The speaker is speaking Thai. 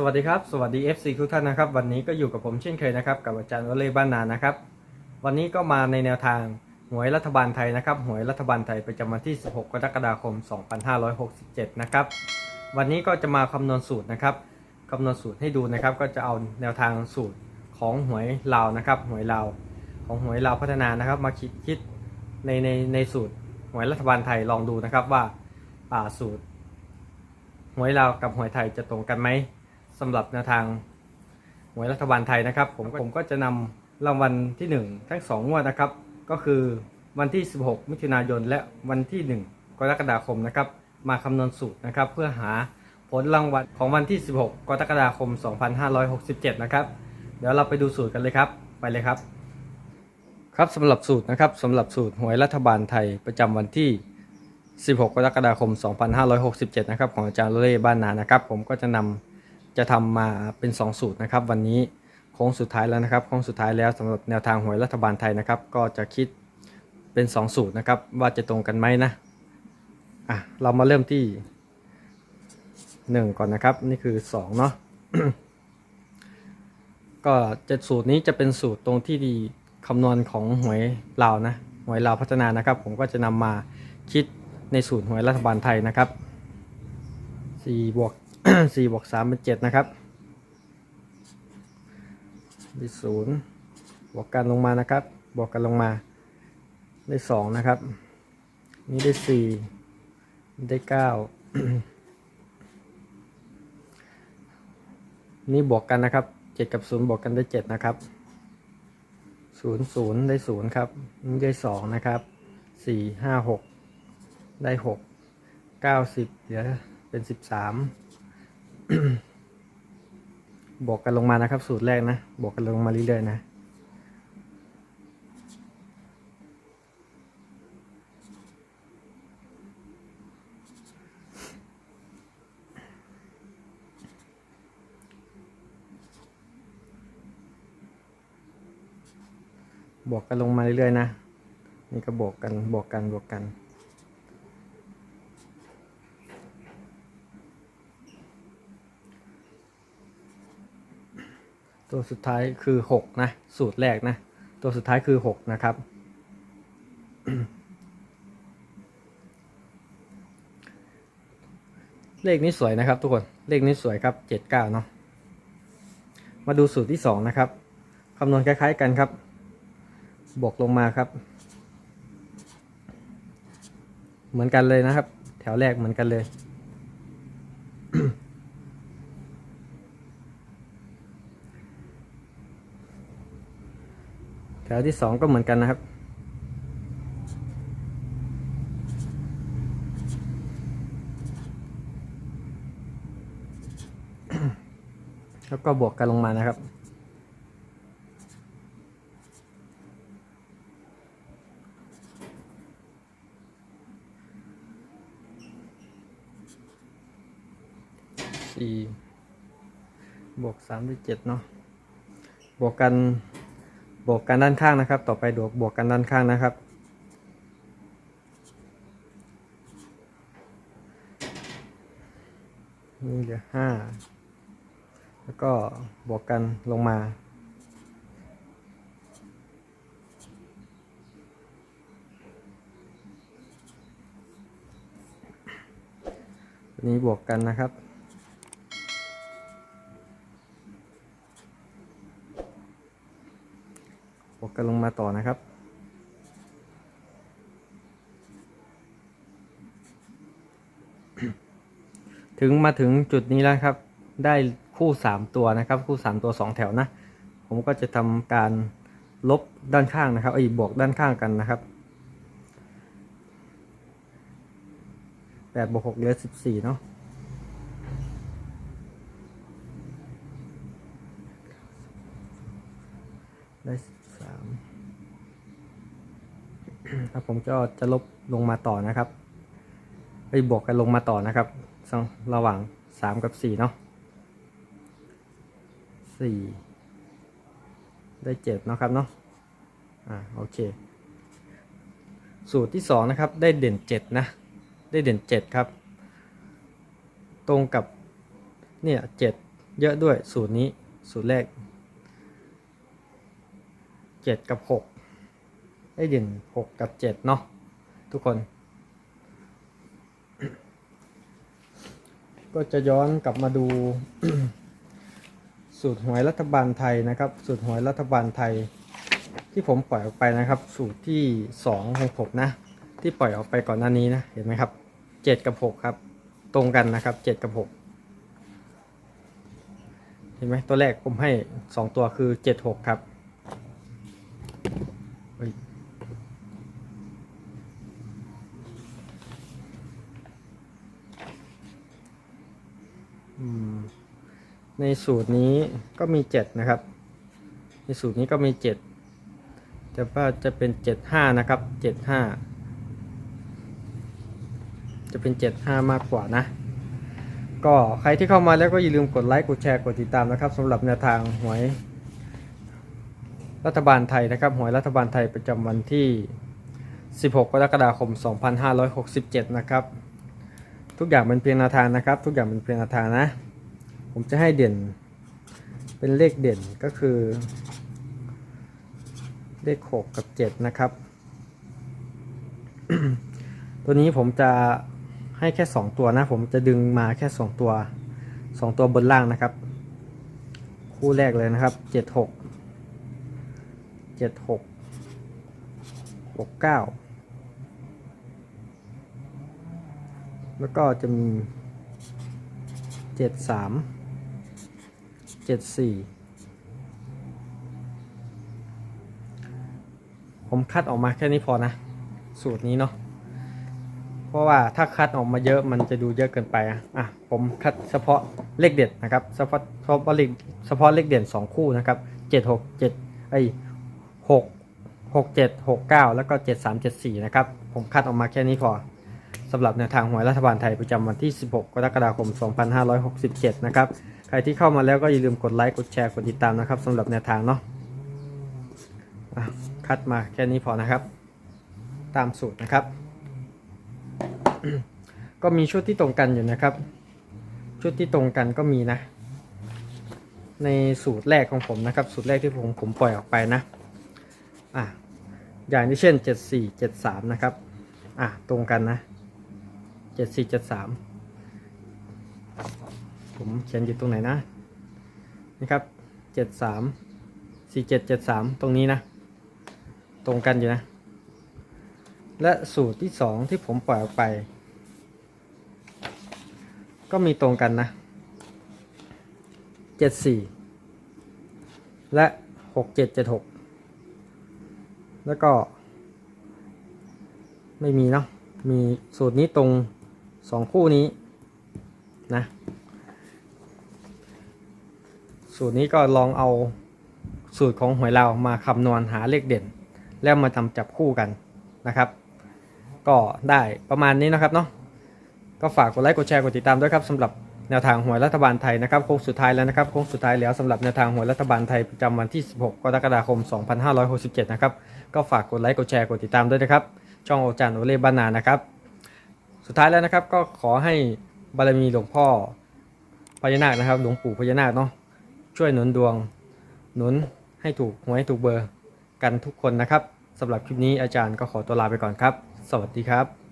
สวัสดีครับ สวัสดี FC ทุกท่านนะครับ วันนี้ก็อยู่กับผมเช่นเคยนะครับ กับอาจารย์วเล่บ้านนานะครับ วันนี้ก็มาในแนวทางหวยรัฐบาลไทยนะครับหวยรัฐบาลไทยประจำวันที่ 16 กรกฎาคม 2567 นะครับ วันนี้ก็จะมาคำนวณสูตรนะครับคำนวณสูตรให้ดูนะครับ ก็จะเอาแนวทางสูตรของหวยลาวนะครับหวยลาวของหวยลาวพัฒนานะครับ มาคิดคิดในในในสูตรหวยรัฐบาลไทยลองดูนะครับว่าอ่าสูตรหวยลาวกับหวยไทยจะตรงกันไหม สำหรับแนวทางหวยรัฐบาลไทยนะครับ ผมผมก็จะนำรางวัลที่ 1 ทั้ง 2 งวดนะครับ ก็คือวันที่ 16 มิถุนายน และวันที่ 1 กรกฎาคมนะครับ มาคำนวณสูตรนะครับ เพื่อหาผลรางวัลของวันที่ 16 กรกฎาคม 2567 นะครับ เดี๋ยวเราไปดูสูตรกันเลยครับ ไปเลยครับ ครับสำหรับสูตรนะครับสำหรับสูตรหวยรัฐบาลไทยประจำวันที่ 16 กรกฎาคม 2567 นะครับ ของอาจารย์โรเล่บ้านนานะครับ ผมก็จะนำ จะทำมาเป็น 2 สูตรนะครับ วันนี้โค้งสุดท้ายแล้วนะครับโค้งสุดท้ายแล้วสำหรับแนวทางหวยรัฐบาลไทยนะครับ ก็จะคิดเป็น 2 สูตรนะครับ ว่าจะตรงกันไหมนะอะเรามาเริ่มที่ 1 ก่อนนะครับ นี่คือ2เนาะก็จะสูตรนี้จะเป็นสูตรตรงที่ดีคำนวณของหวยลาวนะหวยลาวพัฒนานะครับ ผมก็จะนำมาคิดในสูตรหวยรัฐบาลไทยนะครับ4บวก สี่บวกสามเป็นเจ็ดนะครับบีศูนย์บวกกันลงมานะครับ บวกกันลงมาได้สองนะครับ นี่ได้สี่ได้เก้านี่บวกกันนะครับเจ็ดกับศูนย์บวกกันได้เจ็ดนะครับศูนย์ศูนย์ได้ศูนย์ครับนี่ได้สองนะครับสี่ห้าหกได้หกเก้าสิบเหลือเป็นสิบสาม บวกกันลงมานะครับ สูตรแรกนะ บวกกันลงมาเรื่อยๆนะ บวกกันลงมาเรื่อยๆนะ นี่ก็บวกกัน บวกกัน บวกกัน ตัวสุดท้ายคือ 6 นะ สูตรแรกนะ ตัวสุดท้ายคือ 6 นะครับ เลขนี้สวยนะครับทุกคนเลขนี้สวยครับ 79 เนาะมาดูสูตรที่ 2 นะครับคำนวณคล้าย ๆ กันครับ บวกลงมาครับ เหมือนกันเลยนะครับ แถวแรกเหมือนกันเลย แถวที่สองก็เหมือนกันนะครับแล้วก็บวกกันลงมานะครับ สี่บวกสามด้วยเจ็ดเนาะ บวกกัน บวกกันด้านข้างนะครับ ต่อไปบวกบวกกันด้านข้างนะครับ นี่เหลือห้าแล้วก็บวกกันลงมาตัวนี้บวกกันนะครับ กันลงมาต่อนะครับ ถึงมาถึงจุดนี้แล้วครับ ได้คู่สามตัวนะครับ คู่สามตัวสองแถวนะ ผมก็จะทำการลบด้านข้างนะครับไอ้บวกด้านข้างกันนะครับแปดบวกหกเหลือสิบสี่เนาะได้สาม ครับผมก็จะลบลงมาต่อนะครับไปบวกกันลงมาต่อนะครับ ระหว่างสามกับสี่เนาะสี่ได้เจ็ดนะครับเนาะอ่าโอเค สูตรที่สองนะครับได้เด่นเจ็ดนะ ได้เด่นเจ็ดครับ ตรงกับเนี่ยเจ็ดเยอะด้วยสูตรนี้สูตรแรกเจ็ดกับหก ได้เด่นหกกับเจ็ดเนาะทุกคน ก็จะย้อนกลับมาดู สูตรหวยรัฐบาลไทยนะครับ สูตรหวยรัฐบาลไทย ที่ผมปล่อยออกไปนะครับ สูตรที่สองของผมนะ ที่ปล่อยออกไปก่อนหน้านี้นะเห็นไหมครับเจ็ดกับหกครับ ตรงกันนะครับเจ็ดกับหกเห็นไหมตัวแรกผมให้สองตัวคือเจ็ดหกครับเฮ้ยอืม ในสูตรนี้ก็มีเจ็ดนะครับ ในสูตรนี้ก็มีเจ็ดแต่ว่าจะเป็นเจ็ดห้านะครับเจ็ดห้าจะเป็นเจ็ดห้ามากกว่านะ ก็ใครที่เข้ามาแล้วก็อย่าลืมกดไลค์กดแชร์กดติดตามนะครับสำหรับแนวทางหวย รัฐบาลไทยนะครับหวยรัฐบาลไทยประจำวันที่ 16 กรกฎาคม 2567 นะครับ ทุกอย่างเป็นเพียงแนวทางนะครับ ทุกอย่างเป็นเพียงแนวทางนะ ผมจะให้เด่น เป็นเลขเด่นก็คือ เลข6กับ7นะครับ ตัวนี้ผมจะให้แค่2ตัวนะ ผมจะดึงมาแค่2ตัว2ตัวบนล่างนะครับ คู่แรกเลยนะครับ7 6 7 6 6 9แล้วก็จะมี7 3สาม 7 4ผมคัดออกมาแค่นี้พอนะ สูตรนี้เนาะเพราะว่าถ้าคัดออกมาเยอะมันจะดูเยอะเกินไปอะอะผมคัดเฉพาะเลขเด็ดนะครับเฉพาะเฉพาะเลขเฉพาะเลขเด่นสองคู่นะครับเจ็ดหกเจ็ดไอหกหกเจ็ดหกเก้าแล้วก็เจ็ดสามเจ็ดสี่นะครับ ผมคัดออกมาแค่นี้พอสำหรับแนวทางหวยรัฐบาลไทยประจำวันที่ 16 กรกฎาคม 2567 นะครับ ใครที่เข้ามาแล้วก็อย่าลืมกดไลค์กดแชร์กดติดตามนะครับสำหรับแนวทางเนาะคัดมาแค่นี้พอนะครับ ตามสูตรนะครับ ก็มีชุดที่ตรงกันอยู่นะครับ ชุดที่ตรงกันก็มีนะ ในสูตรแรกของผมนะครับ สูตรแรกที่ผมผมปล่อยออกไปนะอะอย่างที่เช่น 74 73 นะครับ อะ ตรงกันนะ 74 73 ผมเขียนอยู่ตรงไหนนะนี่ครับ73 47 73ตรงนี้นะ ตรงกันอยู่นะ และสูตรที่สองที่ผมปล่อยออกไป ก็มีตรงกันนะ74และ6776แล้วก็ ไม่มีเนาะมีสูตรนี้ตรงสองคู่นี้นะ สูตรนี้ก็ลองเอาสูตรของหวยเรามาคำนวณหาเลขเด่น แล้วมาทำจับคู่กันนะครับ ก็ได้ประมาณนี้นะครับเนาะก็ฝากกดไลค์กดแชร์กดติดตามด้วยครับสำหรับแนวทางหวยรัฐบาลไทยนะครับโค้งสุดท้ายแล้วนะครับโค้งสุดท้ายแล้วสำหรับแนวทางหวยรัฐบาลไทยประจำวันที่ 16 กรกฎาคม 2567 นะครับ ก็ฝากกดไลค์กดแชร์กดติดตามด้วยนะครับ ช่องโอจานโอเล่บ้านนานะครับ สุดท้ายแล้วนะครับก็ขอให้บารมีหลวงพ่อพญานาคนะครับ หลวงปู่พญานาคเนาะ ช่วยหนุนดวง หนุนให้ถูกหวยถูกเบอร์กันทุกคนนะครับสำหรับคลิปนี้อาจารย์ก็ขอตัวลาไปก่อนครับ สวัสดีครับ